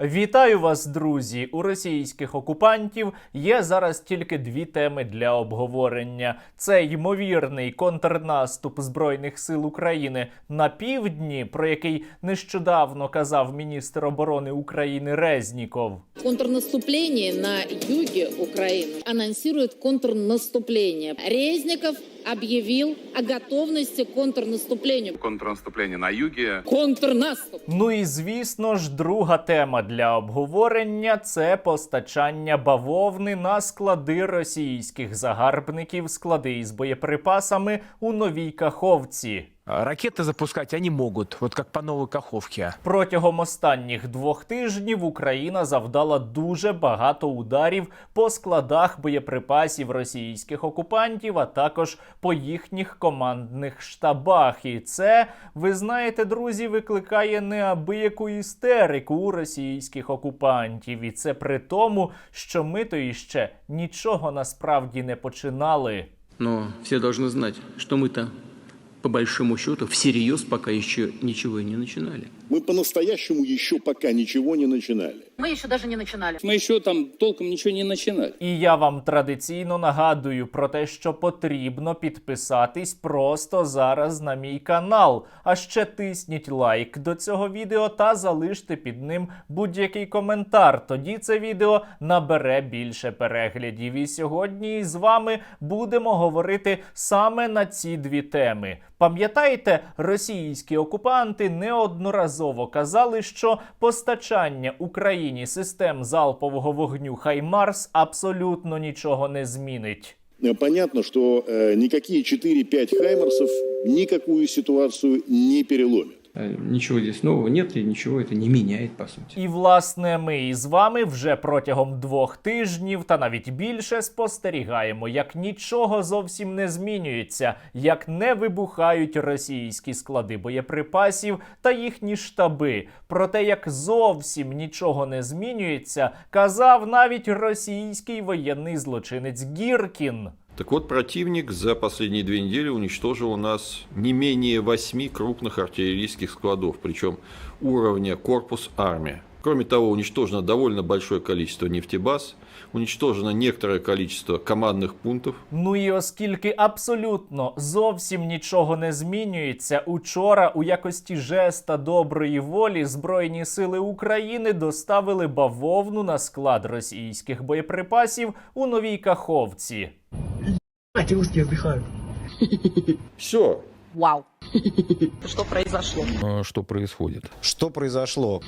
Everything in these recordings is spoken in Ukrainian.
Вітаю вас, друзі! У російських окупантів є зараз тільки дві теми для обговорення: це ймовірний контрнаступ збройних сил України на півдні, про який нещодавно казав міністр оборони України Резніков. Контрнаступление на юге Украины анонсирует контрнаступление. Резников объявил о готовности к контрнаступлению. контрнаступление на юге. Контрнаступ. Ну і звісно ж, друга тема для обговорення це постачання бавовни на склади російських загарбників, склади із боєприпасами у новій Каховці. А Ракеты запускать они могут, вот как по новой Каховке. Протягом останніх двох тижнів Україна завдала дуже багато ударів по складах боєприпасів російських окупантів, а також по їхніх командних штабах. І це, ви знаєте, друзі, викликає неабияку істерику у російських окупантів. І це при тому, що ми то іще нічого насправді не починали. Но все должны знать, что мы-то, по большому счету, всерьез пока еще ничего и не начинали. Мы по-настоящему еще пока ничего не начинали. Мы еще даже не начинали. Мы еще там толком ничего не начинали. І я вам традиційно нагадую про те, що потрібно підписатись просто зараз на мій канал. А ще тисніть лайк до цього відео та залиште під ним будь-який коментар. Тоді це відео набере більше переглядів. І сьогодні з вами будемо говорити саме на ці дві теми. Пам'ятаєте, російські окупанти неодноразово казали, що постачання Україні систем залпового вогню Хаймарс абсолютно нічого не змінить. Э, Понятно, что э, никакие 4-5 Хаймерсов никакую ситуацию не переломят. Э, Ничего здесь нового нет и ничего это не меняет, по сути. І власне ми із вами вже протягом двох тижнів та навіть більше спостерігаємо, як нічого зовсім не змінюється, як не вибухають російські склади боєприпасів та їхні штаби. Про те, як зовсім нічого не змінюється, казав навіть російський воєнний злочинець Гіркін. Так вот, противник за последние две недели уничтожил у нас не менее восьми крупных артиллерийских складов, причем уровня корпус армия. Кроме того, уничтожено довольно большое количество нефтебаз, уничтожено некоторое количество командных пунктов. Ну і оскільки абсолютно зовсім нічого не змінюється, учора у якості жеста доброї волі Збройні сили України доставили бавовну на склад російських боєприпасів у новій Каховці. Все, Вау. Что произошло? Что происходит? Что произошло?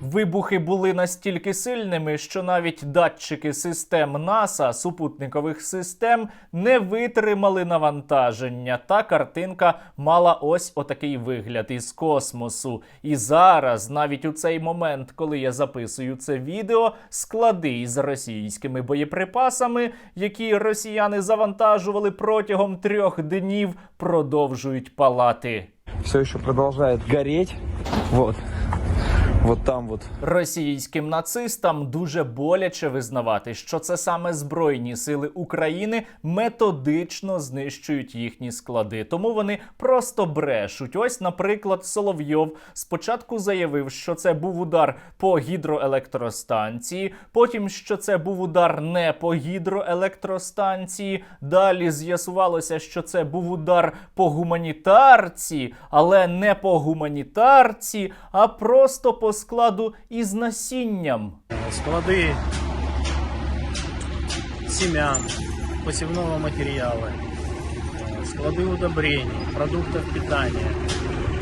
Вибухи були настільки сильними, що навіть датчики систем НАСА супутникових систем не витримали навантаження. Та картинка мала ось отакий вигляд із космосу. І зараз, навіть у цей момент, коли я записую це відео, склади із російськими боєприпасами, які росіяни завантажували протягом трьох днів, продовжують палати. Все еще продолжает гореть. Вот. Вот там вот. Російським нацистам дуже боляче визнавати, що це саме Збройні сили України методично знищують їхні склади. Тому вони просто брешуть. Ось, наприклад, Соловйов спочатку заявив, що це був удар по гідроелектростанції, потім що це був удар не по гідроелектростанції. Далі з'ясувалося, що це був удар по гуманітарці, але не по гуманітарці, а просто по складу із насінням. Склади семян, посівного матеріалу, склади удобрений, продуктів питання,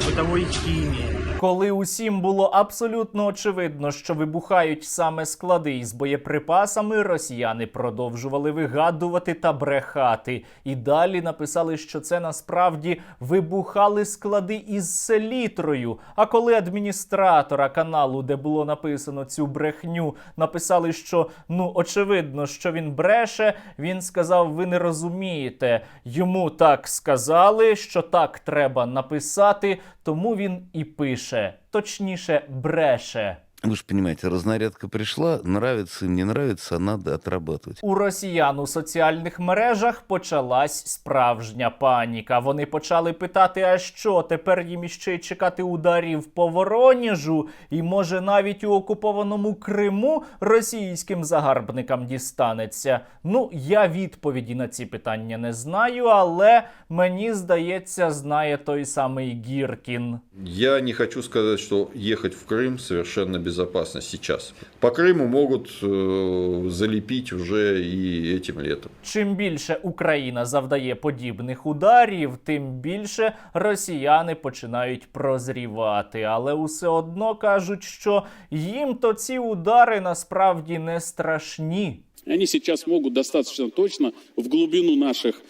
бытовой хімії. Коли усім було абсолютно очевидно, що вибухають саме склади із боєприпасами, росіяни продовжували вигадувати та брехати. І далі написали, що це насправді вибухали склади із селітрою. А коли адміністратора каналу, де було написано цю брехню, написали, що ну очевидно, що він бреше, він сказав: ви не розумієте. Йому так сказали, що так треба написати, тому він і пише, точніше, бреше. Вы же понимаете, разнарядка пришла, нравится им, не нравится, надо отрабатывать. У росіян у соціальних мережах почалась справжня паніка. Вони почали питати: а що тепер їм іще й чекати ударів по Вороніжу? І може навіть у окупованому Криму російським загарбникам дістанеться? Ну я відповіді на ці питання не знаю, але мені здається, знає той самий Гіркін. Я не хочу сказать, что ехать в Крым совершенно безопасно сейчас. По Крыму могут э, залепить уже и этим летом. Чим більше Україна завдає подібних ударів, тим більше росіяни починають прозрівати. Але усе одно кажуть, що їм то ці удари насправді не страшні. Они сейчас могут достаточно точно в глубину наших э,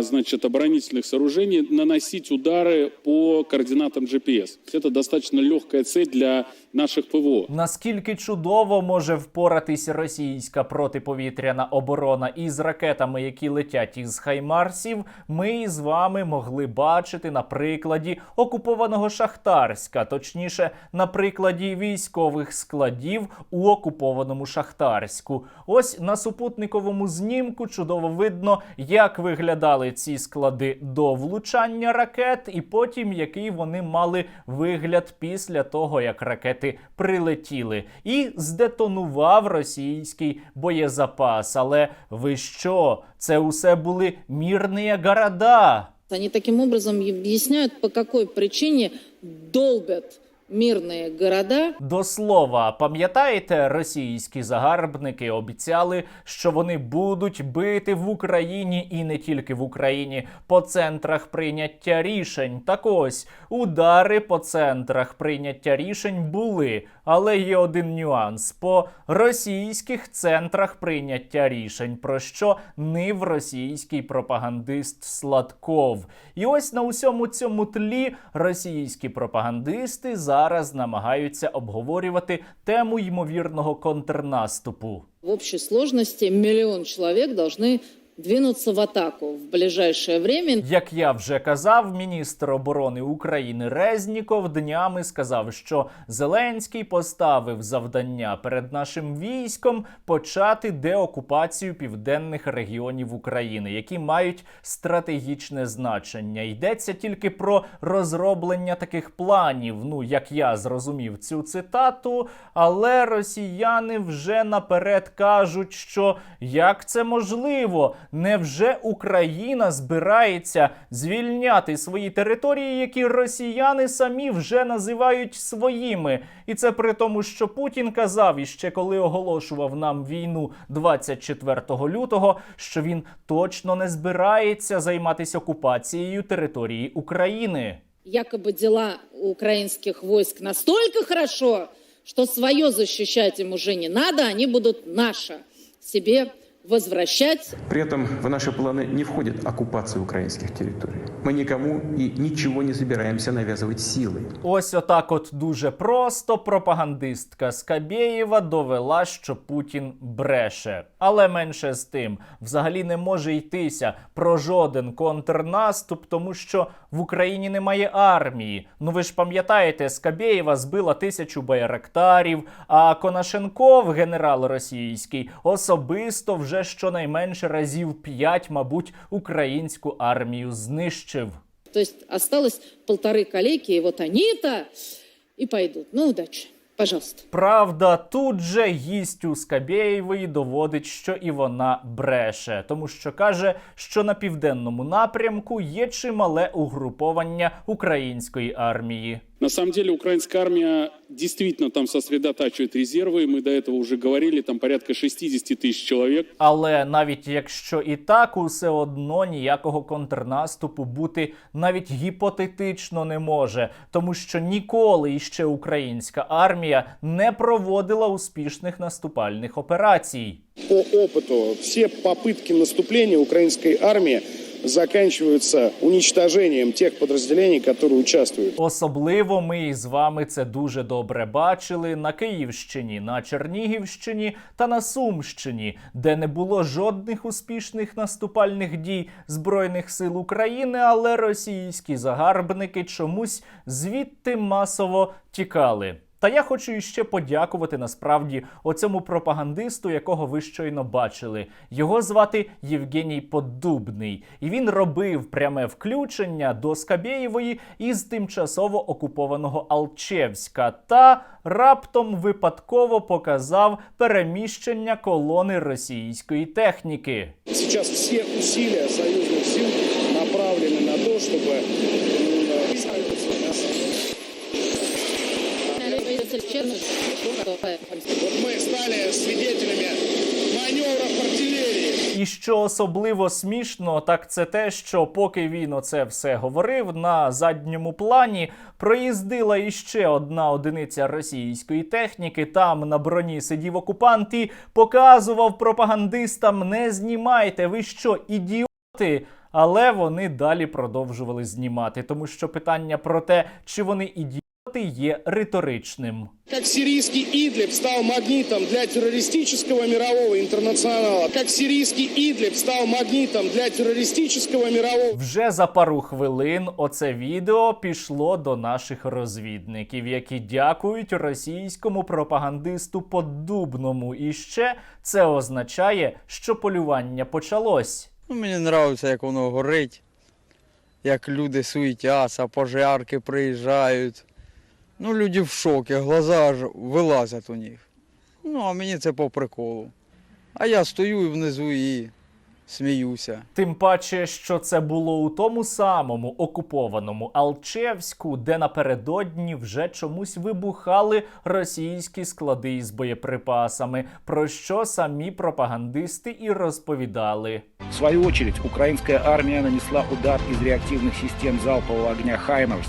значит, оборонительных сооружений наносить удары по координатам GPS. Это достаточно легкая цель для наших ПВО. Наскільки чудово може впоратись російська протиповітряна оборона із ракетами, які летять із Хаймарсів, ми із вами могли бачити на прикладі окупованого Шахтарська, точніше, на прикладі військових складів у окупованому Шахтарську. Ось на супутниковому знімку чудово видно, як виглядали ці склади до влучання ракет, і потім який вони мали вигляд після того, як ракети прилетіли, і здетонував російський боєзапас. Але ви що? Це усе були мірні города. Они таким образом объясняют, по какой причине долбят мирные города До слова, пам'ятаєте, російські загарбники обіцяли, що вони будуть бити в Україні і не тільки в Україні по центрах прийняття рішень. Так ось удари по центрах прийняття рішень були, але є один нюанс по російських центрах прийняття рішень, про що нив російський пропагандист Сладков. І ось на усьому цьому тлі російські пропагандисти зараз намагаються обговорювати тему ймовірного контрнаступу. в общій сложності мільйон чоловік должны двинуться в атаку в ближайшее время. Як я вже казав, міністр оборони України Резніков днями сказав, що Зеленський поставив завдання перед нашим військом почати деокупацію південних регіонів України, які мають стратегічне значення. Йдеться тільки про розроблення таких планів. Ну як я зрозумів цю цитату, але росіяни вже наперед кажуть, що як це можливо? Невже Україна збирається звільняти свої території, які росіяни самі вже називають своїми? І це при тому, що Путін казав іще коли оголошував нам війну 24 лютого, що він точно не збирається займатися окупацією території України. Якобы дела у украинских войск настолько хорошо, что свое защищать им уже не надо, они будут наше себе возвращать. При этом в наши планы не входит оккупация украинских территорий. Мы никому и ничего не собираемся навязывать силой. Ось отак, от дуже просто пропагандистка Скабєєва довела, що Путін бреше. Але менше з тим, взагалі не може йтися про жоден контрнаступ, тому що в Україні немає армії. Ну ви ж пам'ятаєте, Скабєєва збила тисячу байрактарів, а Конашенков, генерал російський, особисто вже щонайменше разів п'ять, мабуть, українську армію знищив. То есть осталось полторы калеки, и вот они-то и пойдут. Ну, удачи. Пожалуйста. Правда, тут же гість у Скабєєвої доводить, що і вона бреше, тому що каже, що на південному напрямку є чимале угруповання української армії. На самом деле украинская армия действительно там сосредотачивает резервы. Мы до этого уже говорили, там порядка 60 тысяч человек. Але навіть якщо і так, усе одно ніякого контрнаступу бути навіть гіпотетично не може, тому що ніколи іще українська армія не проводила успішних наступальних операцій. По опыту все попытки наступления украинской армии заканчиваются уничтожением тех подразделений, которые участвуют. Особливо ми із вами це дуже добре бачили на Київщині, на Чернігівщині та на Сумщині, де не було жодних успішних наступальних дій збройних сил України, але російські загарбники чомусь звідти масово тікали. Та я хочу іще подякувати насправді оцьому пропагандисту, якого ви щойно бачили. Його звати Євгеній Поддубний, і він робив пряме включення до Скабєєвої із тимчасово окупованого Алчевська та раптом випадково показав переміщення колони російської техніки. Сейчас все усилия союзных сил направлены на то, чтобы мы стали свидетелями маневров артиллерии. І що особливо смішно, так це те, що поки він оце все говорив, на задньому плані проїздила іще одна одиниця російської техніки. Там на броні сидів окупант і показував пропагандистам: не знімайте, ви що, ідіоти? Але вони далі продовжували знімати, тому що питання про те, чи вони ідіоти, є риторичним. Как сирийский Идлиб стал магнитом для террористического мирового интернационала. Как сирийский Идлиб стал магнитом для террористического мирового Вже за пару хвилин оце відео пішло до наших розвідників, які дякують російському пропагандисту Поддубному. І ще це означає, що полювання почалось. Ну, мені подобається, як воно горить, як люди суетяться, пожарки приїжджають. Ну, люди в шокі, глаза аж вилазять у них. Ну, а мені це по приколу. А я стою внизу і сміюся. Тим паче, що це було у тому самому окупованому Алчевську, де напередодні вже чомусь вибухали російські склади із боєприпасами, про що самі пропагандисти і розповідали. В свою очередь, украинская армия нанесла удар из реактивных систем залпового огня «Хаймерс»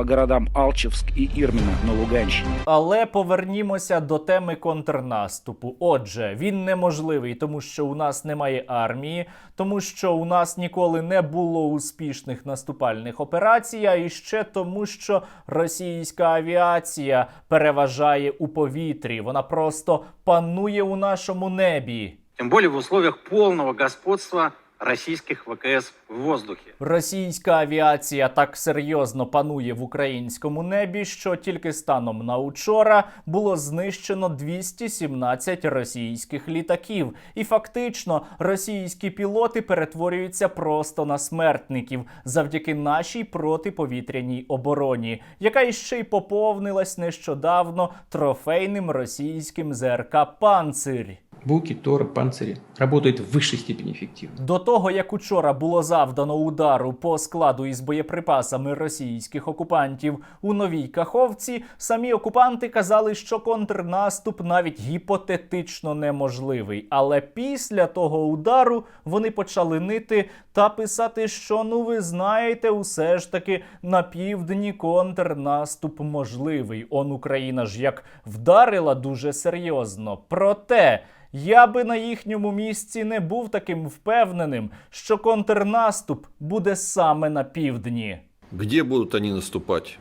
по городам Алчевск и Ирмино на Луганщине. Але повернімося до теми контрнаступу. Отже, він неможливий, тому що у нас немає армії, тому що у нас ніколи не було успішних наступальних операцій, а іще тому, що російська авіація переважає у повітрі. Вона просто панує у нашому небі. Тем более в условиях полного господства российских ВКС в воздухе. Російська авіація так серйозно панує в українському небі, що тільки станом на учора було знищено 217 російських літаків, і фактично російські пілоти перетворюються просто на смертників завдяки нашій протиповітряній обороні, яка іще й поповнилась нещодавно трофейним російським ЗРК Панцирь. Буки, Торы, панцири работают в высшей степени эффективно. До того як учора було завдано удару по складу із боєприпасами російських окупантів у новій Каховці, самі окупанти казали, що контрнаступ навіть гіпотетично неможливий. Але після того удару вони почали нити та писати, що ну ви знаєте, усе ж таки на півдні контрнаступ можливий. Он Україна ж як вдарила дуже серйозно. Проте. Я би на їхньому місці не був таким впевненим, що контрнаступ буде саме на півдні. Где будут они наступать?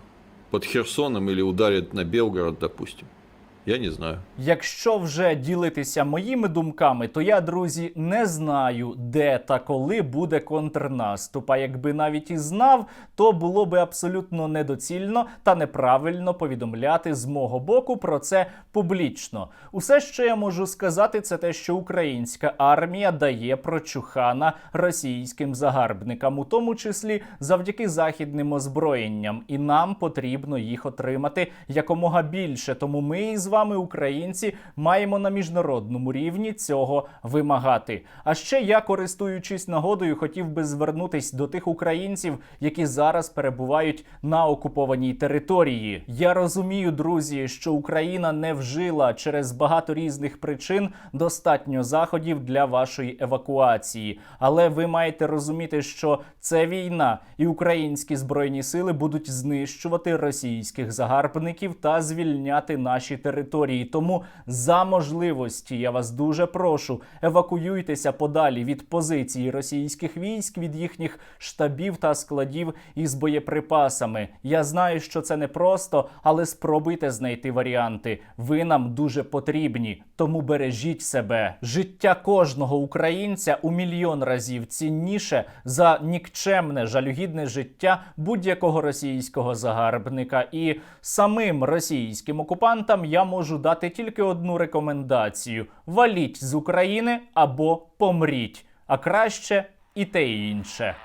Под Херсоном или ударят на Белгород, допустим? Я не знаю. Якщо вже ділитися моїми думками, то я, друзі, не знаю, де та коли буде контрнаступ. А якби навіть і знав, то було би абсолютно недоцільно та неправильно повідомляти з мого боку про це публічно. Усе, що я можу сказати, це те, що українська армія дає прочухана російським загарбникам, у тому числі завдяки західним озброєнням, і нам потрібно їх отримати якомога більше. Тому ми із вами, українці, маємо на міжнародному рівні цього вимагати. А ще я, користуючись нагодою, хотів би звернутись до тих українців, які зараз перебувають на окупованій території. Я розумію, друзі, що Україна не вжила через багато різних причин достатньо заходів для вашої евакуації. Але ви маєте розуміти, що це війна, і українські збройні сили будуть знищувати російських загарбників та звільняти наші території території. Тому за можливості я вас дуже прошу, евакуюйтеся подалі від позиції російських військ, від їхніх штабів та складів із боєприпасами. Я знаю, що це непросто, але спробуйте знайти варіанти. Ви нам дуже потрібні, тому бережіть себе. Життя кожного українця у мільйон разів цінніше за нікчемне жалюгідне життя будь-якого російського загарбника. І самим російським окупантам я можу дати тільки одну рекомендацію: валіть з України або помріть, а краще і те інше.